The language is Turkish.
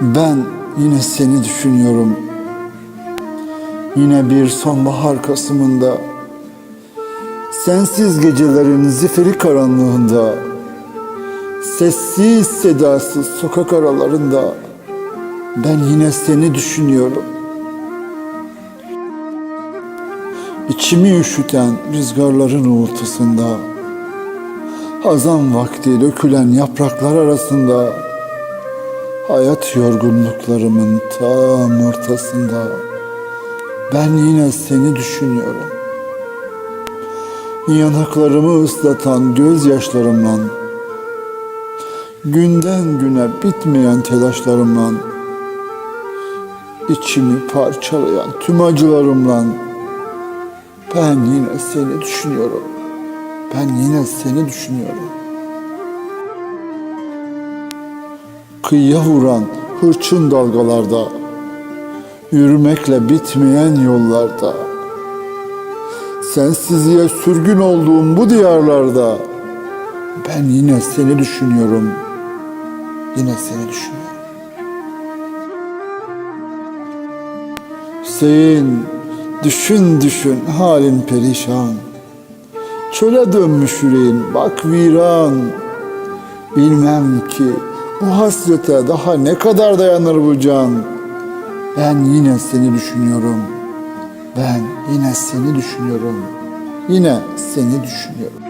Ben yine seni düşünüyorum. Yine bir sonbahar kasımında Sensiz gecelerin zifiri karanlığında Sessiz sedasız sokak aralarında Ben yine seni düşünüyorum. İçimi üşüten rüzgarların uğultusunda Hazan vakti dökülen yapraklar arasında Hayat yorgunluklarımın tam ortasında Ben yine seni düşünüyorum. Yanaklarımı ıslatan gözyaşlarımla Günden güne bitmeyen telaşlarımla içimi parçalayan tüm acılarımla Ben yine seni düşünüyorum. Ben yine seni düşünüyorum. Kıyıya vuran hırçın dalgalarda Yürümekle bitmeyen yollarda Sensizliğe sürgün olduğum bu diyarlarda Ben yine seni düşünüyorum. Yine seni düşünüyorum. Hüseyin düşün düşün halin perişan. Çöle dönmüş yüreğin bak viran. Bilmem ki bu hasrete daha ne kadar dayanır bu can. Ben yine seni düşünüyorum. Ben yine seni düşünüyorum. Yine seni düşünüyorum.